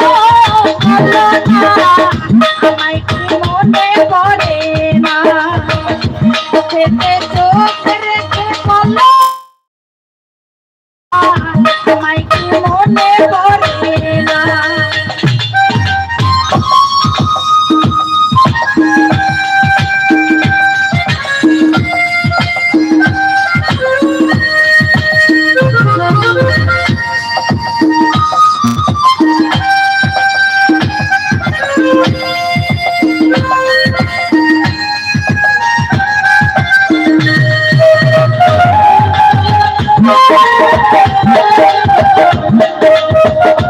বলো